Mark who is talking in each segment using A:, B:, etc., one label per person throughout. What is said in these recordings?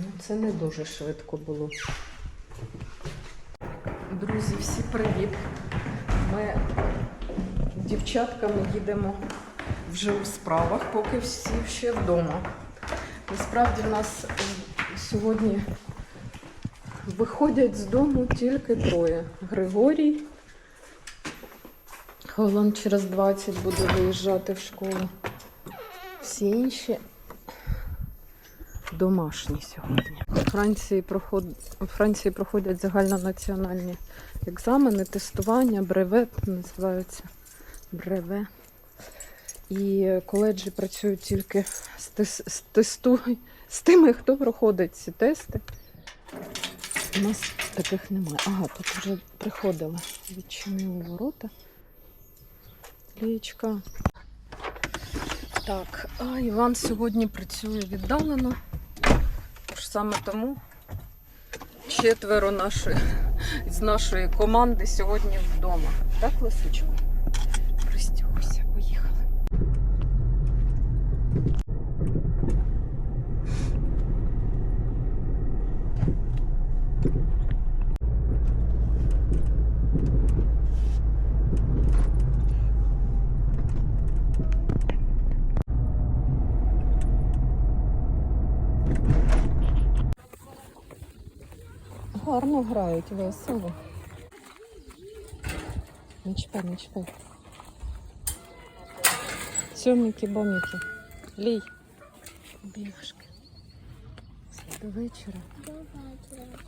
A: Ну, це не дуже швидко було. Друзі, всі привіт. Ми дівчатками їдемо вже у справах, поки всі ще вдома. Насправді в нас сьогодні виходять з дому тільки троє. Григорій. Хвилин через 20 буде виїжджати в школу. Всі інші домашні сьогодні. У Франції, проход... у Франції проходять загальнонаціональні екзамени, тестування, бревет називаються бреве. І коледжі працюють тільки з, тес... з, тесту... з тими, хто проходить ці тести. У нас таких немає. Ага, тут вже приходили. Відчинили ворота. Лічка. Так, а Іван сьогодні працює віддалено. Саме тому четверо нашої, з нашої команди сьогодні вдома. Так, Лисичко? Гарно грають, весело. Не чіпай, не чіпай. Сьоміки, боміки. Лій. Бігшки. До вечора. до вечора.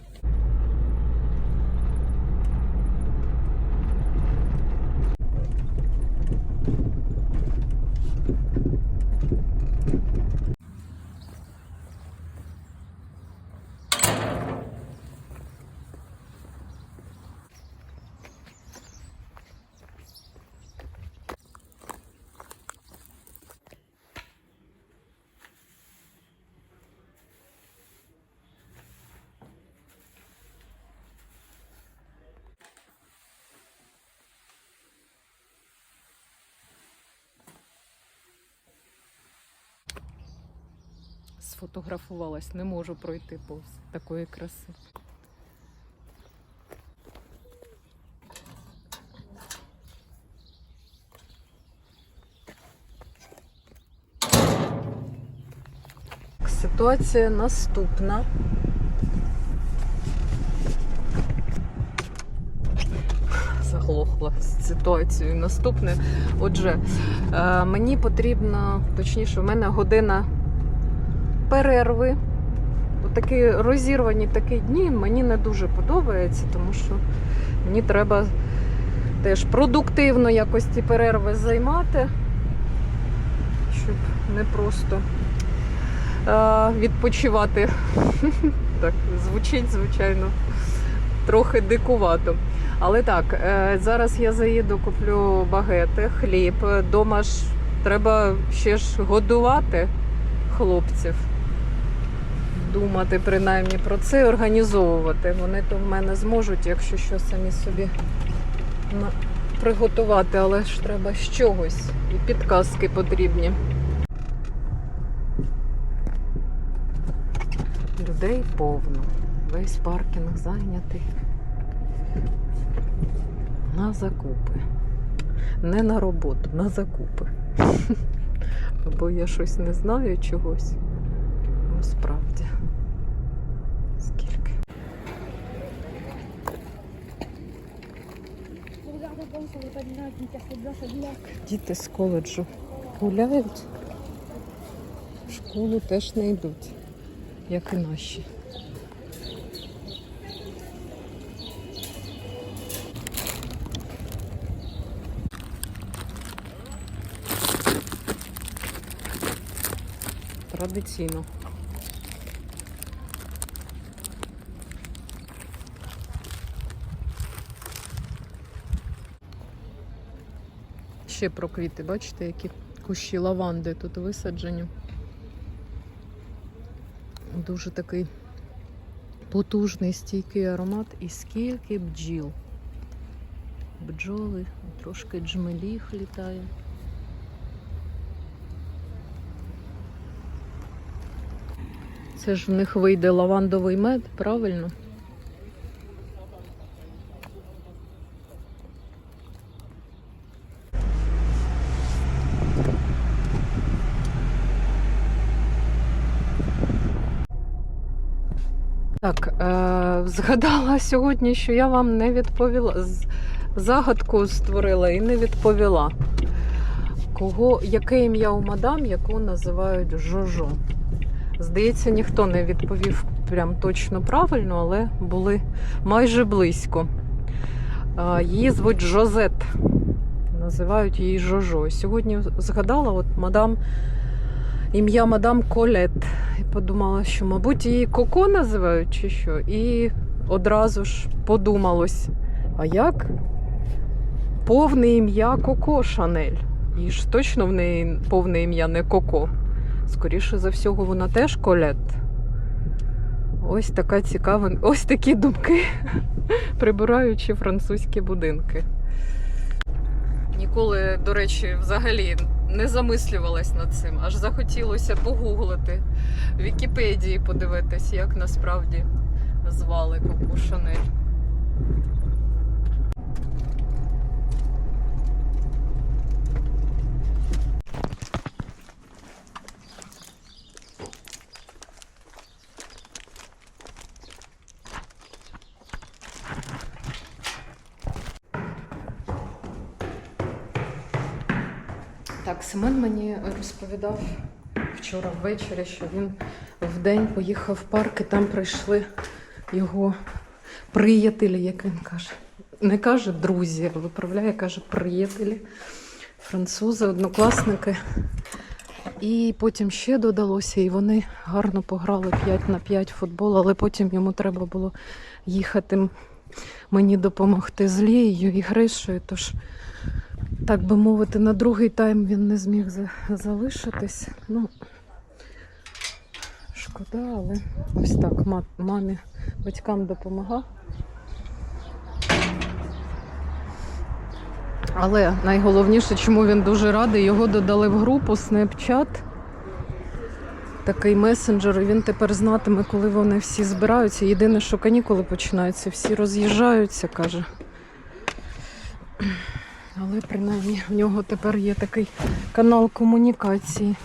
A: Сфотографувалась, не можу пройти повз такої краси. Ситуація наступна. Заглохла з ситуацією. Наступне. Отже, е, мені потрібно, точніше, в мене година перерви. Такі розірвані такі дні мені не дуже подобається, тому що мені треба теж продуктивно якось ці перерви займати, щоб не просто е, відпочивати. Так, звучить, звичайно, трохи дикувато. Але так, е, зараз я заїду, куплю багети, хліб. Дома ж треба ще ж годувати хлопців. Думати принаймні про це, організовувати. Вони то в мене зможуть, якщо що самі собі приготувати, але ж треба з чогось. І підказки потрібні. Людей повно. Весь паркінг зайнятий. На закупи. Не на роботу, на закупи. Або я щось не знаю чогось. Ну, Діти з коледжу гуляють, в школу теж не йдуть, як і наші. Традиційно. Ще про квіти, бачите, які кущі лаванди тут висаджені. Дуже такий потужний стійкий аромат і скільки бджіл. Бджоли, трошки джмелів літає. Це ж в них вийде лавандовий мед, правильно? Так, е- згадала сьогодні, що я вам не відповіла. Загадку створила і не відповіла. Кого, яке ім'я у мадам, яку називають Жожо? Здається, ніхто не відповів прям точно правильно, але були майже близько. Її звуть Жозет. Називають її Жожо. Сьогодні згадала, от мадам, ім'я мадам Колет. І подумала, що, мабуть, її Коко називають чи що. І одразу ж подумалось, а як? Повне ім'я Коко Шанель. І ж точно в неї повне ім'я не Коко. Скоріше за всього, вона теж колет. Ось така цікава. Ось такі думки, прибираючи французькі будинки. Ніколи, до речі, взагалі не замислювалась над цим. Аж захотілося погуглити в Вікіпедії подивитись, як насправді звали Коко Шанель. Так, Семен мені розповідав вчора ввечері, що він вдень поїхав в парк і там прийшли його приятелі, як він каже. Не каже друзі, а виправляє, каже приятелі, французи, однокласники. І потім ще додалося, і вони гарно пограли 5 на 5 футбол, але потім йому треба було їхати мені допомогти з Лією і Гришою. Тож так би мовити, на другий тайм він не зміг за- залишитись. Ну, шкода, але ось так ма- мамі, батькам допомагав. Але найголовніше, чому він дуже радий, його додали в групу Snapchat. Такий месенджер, і він тепер знатиме, коли вони всі збираються. Єдине, що канікули починаються, всі роз'їжджаються, каже. Але принаймні в нього тепер є такий канал комунікації.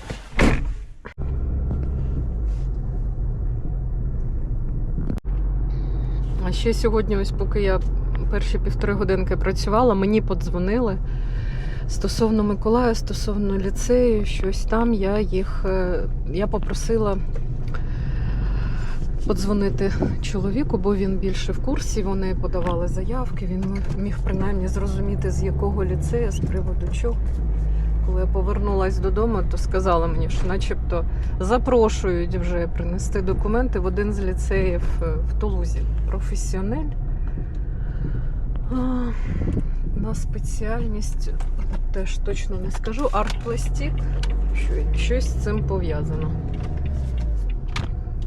A: А ще сьогодні, ось поки я перші півтори годинки працювала, мені подзвонили стосовно Миколая, стосовно ліцею, щось там. Я їх е, я попросила подзвонити чоловіку, бо він більше в курсі. Вони подавали заявки. Він міг принаймні зрозуміти, з якого ліцею, з приводу чого. Коли я повернулася додому, то сказала мені, що начебто запрошують вже принести документи в один з ліцеїв е, в Тулузі. Професіонель. На спеціальність теж точно не скажу. Арт-пластик. Що- Щось з цим пов'язано.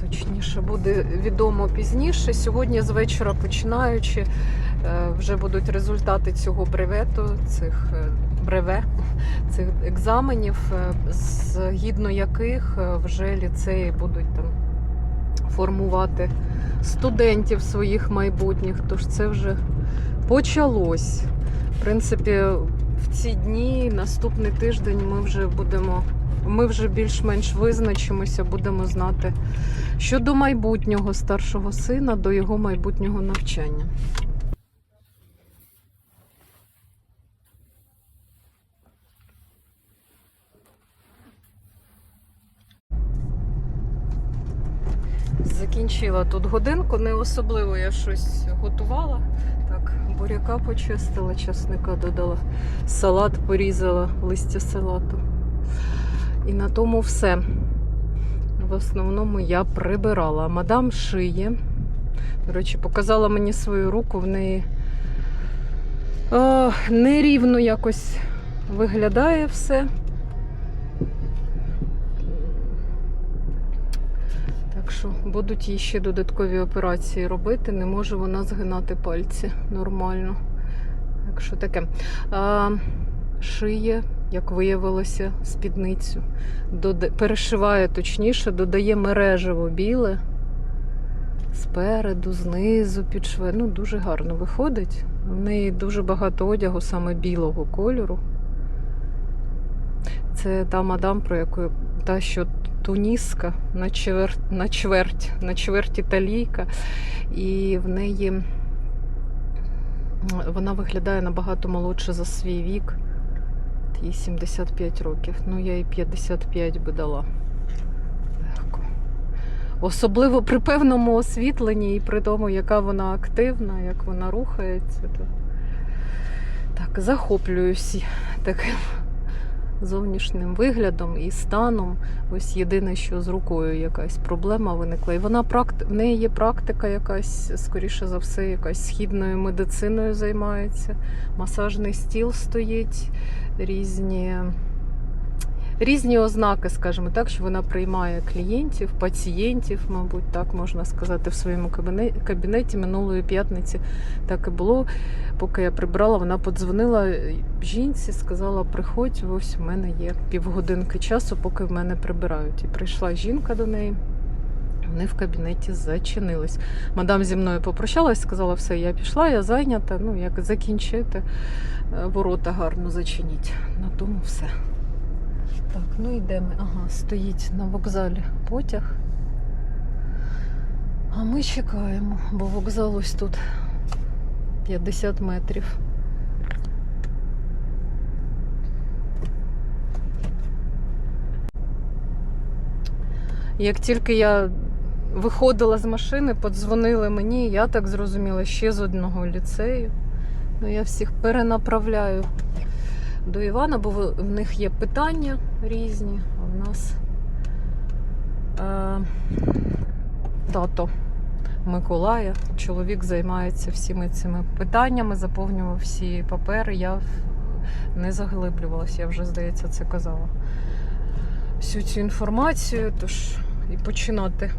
A: Точніше, буде відомо пізніше. Сьогодні з вечора починаючи, вже будуть результати цього бревету, цих е, бреве, цих екзаменів, е, згідно яких е, вже ліцеї будуть там формувати студентів своїх майбутніх. Тож це вже почалось. В принципі, в ці дні, наступний тиждень, ми вже будемо. Ми вже більш-менш визначимося, будемо знати щодо майбутнього старшого сина, до його майбутнього навчання. Закінчила тут годинку, не особливо я щось готувала. Так, буряка почистила, часника додала, салат порізала, листя салату. І на тому все. В основному я прибирала. Мадам шиє. До речі, показала мені свою руку, в неї о, нерівно якось виглядає все. Так що будуть їй ще додаткові операції робити. Не може вона згинати пальці нормально. Так що таке. А, шиє як виявилося, спідницю. Дода... Перешиває точніше, додає мережево біле. Спереду, знизу, під шве. Ну, дуже гарно виходить. В неї дуже багато одягу саме білого кольору. Це та мадам, про яку та, що туніска на чверть, на чверть, на чверть італійка. І в неї вона виглядає набагато молодше за свій вік. Їй 75 років. Ну, я їй 55 би дала. Легко. Особливо при певному освітленні і при тому, яка вона активна, як вона рухається. То... Так, захоплююсь таким зовнішнім виглядом і станом. Ось єдине, що з рукою якась проблема виникла. І вона практи... в неї є практика якась, скоріше за все, якась східною медициною займається. Масажний стіл стоїть, різні. Різні ознаки, скажімо так, що вона приймає клієнтів, пацієнтів, мабуть, так можна сказати, в своєму кабінеті минулої п'ятниці так і було. Поки я прибрала, вона подзвонила жінці, сказала: приходь, ось в мене є півгодинки часу, поки в мене прибирають. І прийшла жінка до неї. Вони в кабінеті зачинились. Мадам зі мною попрощалась, сказала, все, я пішла, я зайнята. Ну, як закінчити, е, ворота гарно зачиніть. На тому все. Так, ну йдемо. Ага, стоїть на вокзалі потяг. А ми чекаємо, бо вокзал ось тут 50 метрів. Як тільки я виходила з машини, подзвонили мені, я так зрозуміла, ще з одного ліцею. Ну, я всіх перенаправляю до Івана, бо в них є питання різні, а в нас е, тато Миколая. Чоловік займається всіми цими питаннями, заповнював всі папери. Я не заглиблювалася, я вже, здається, це казала. Всю цю інформацію, тож і починати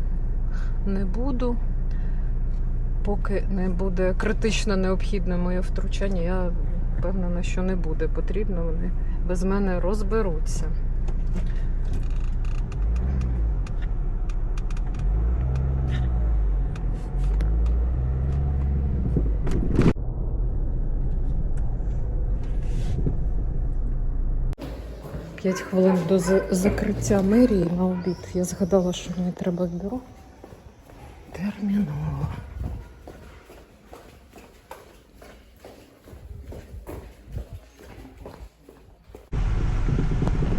A: не буду. Поки не буде критично необхідне моє втручання, я впевнена, що не буде потрібно. Вони без мене розберуться. П'ять хвилин до за- закриття мерії на обід. Я згадала, що мені треба в бюро. Терміново.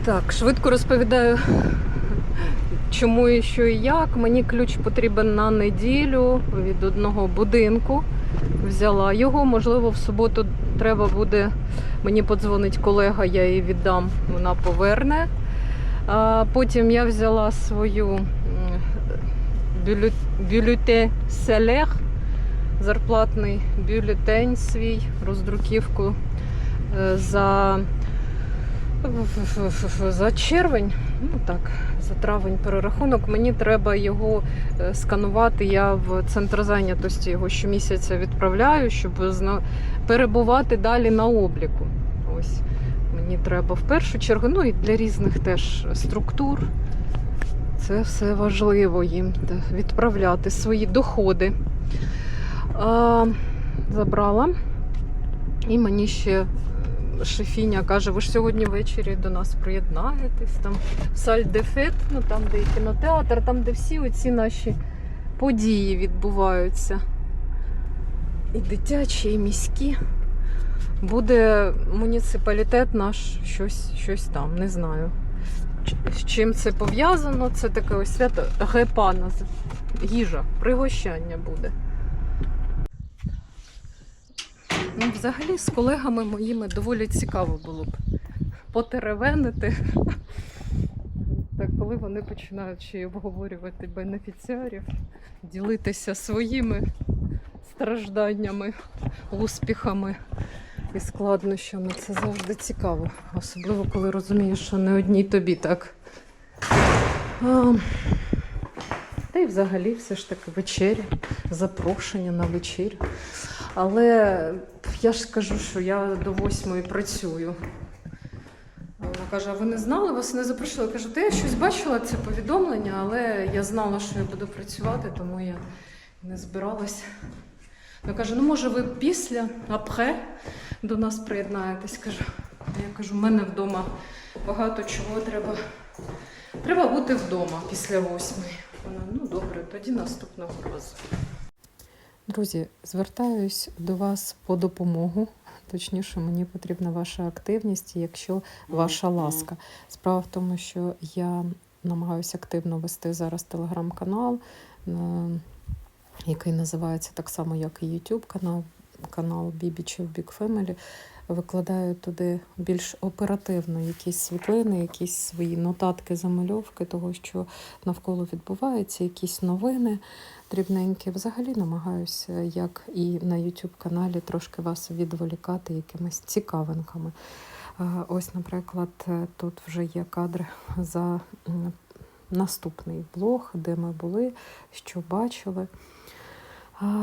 A: Так, швидко розповідаю, чому і що і як. Мені ключ потрібен на неділю від одного будинку. Взяла його. Можливо, в суботу треба буде. Мені подзвонить колега, я її віддам, вона поверне. А потім я взяла свою бюлетень селех, зарплатний бюлетень свій, роздруківку е, за, за червень, ну так, за травень перерахунок. Мені треба його сканувати. Я в центр зайнятості його щомісяця відправляю, щоб перебувати далі на обліку. Ось мені треба в першу чергу, ну і для різних теж структур. Це все важливо їм відправляти свої доходи. А, забрала. І мені ще шефіня каже, ви ж сьогодні ввечері до нас приєднаєтесь там Саль де ну там, де і кінотеатр, там, де всі оці наші події відбуваються. І дитячі, і міські. Буде муніципалітет наш щось, щось там, не знаю. З чим це пов'язано? Це таке ось свято гепана, їжа, пригощання буде. Ну, взагалі з колегами моїми доволі цікаво було б потеревенити. Так, коли вони починають обговорювати бенефіціарів, ділитися своїми стражданнями, успіхами і складнощами. Це завжди цікаво. Особливо, коли розумієш, що не одній тобі так. А, та й взагалі все ж таки вечеря, запрошення на вечерю. Але я ж скажу, що я до восьмої працюю. А, каже: а ви не знали, вас не запрошували? Я кажу, та я щось бачила це повідомлення, але я знала, що я буду працювати, тому я не збиралась. Я кажу, ну може ви після апре до нас приєднаєтесь. Кажу. Я кажу, в мене вдома багато чого треба. Треба бути вдома після восьмої. Вона, ну добре, тоді наступного разу. Друзі, звертаюсь до вас по допомогу. Точніше, мені потрібна ваша активність, якщо ваша ласка. Справа в тому, що я намагаюся активно вести зараз телеграм-канал, е, який називається так само, як і YouTube канал, канал Бібічів Big Family. Викладаю туди більш оперативно якісь світлини, якісь свої нотатки, замальовки того, що навколо відбувається, якісь новини дрібненькі. Взагалі намагаюся, як і на YouTube каналі, трошки вас відволікати якимись цікавинками. Ось, наприклад, тут вже є кадри за наступний блог, де ми були, що бачили.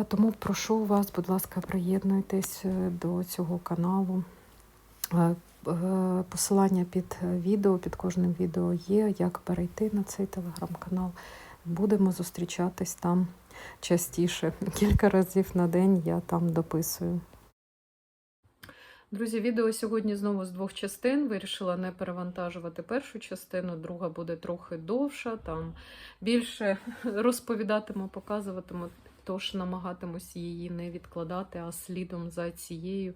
A: Тому прошу вас, будь ласка, приєднуйтесь е, до цього каналу. Е, е, Посилання під відео, під кожним відео є, як перейти на цей телеграм-канал. Будемо зустрічатись там частіше. Кілька разів на день я там дописую. Друзі, відео сьогодні знову з двох частин. Вирішила не перевантажувати першу частину, друга буде трохи довша, там більше розповідатиму, показуватиму, тож намагатимусь її не відкладати, а слідом за цією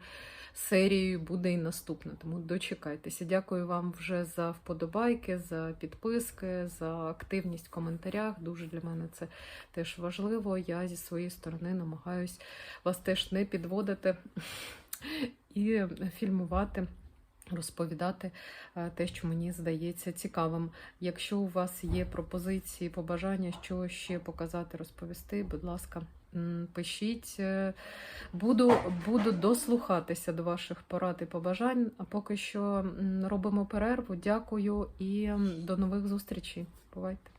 A: серією буде і наступна. Тому дочекайтеся. Дякую вам вже за вподобайки, за підписки, за активність в коментарях. Дуже для мене це теж важливо. Я зі своєї сторони намагаюсь вас теж не підводити і фільмувати. Розповідати е, те, що мені здається цікавим. Якщо у вас є пропозиції, побажання, що ще показати, розповісти, будь ласка, пишіть. Е, Буду, буду дослухатися до ваших порад і побажань. А поки що робимо перерву. Дякую і до нових зустрічей. Бувайте!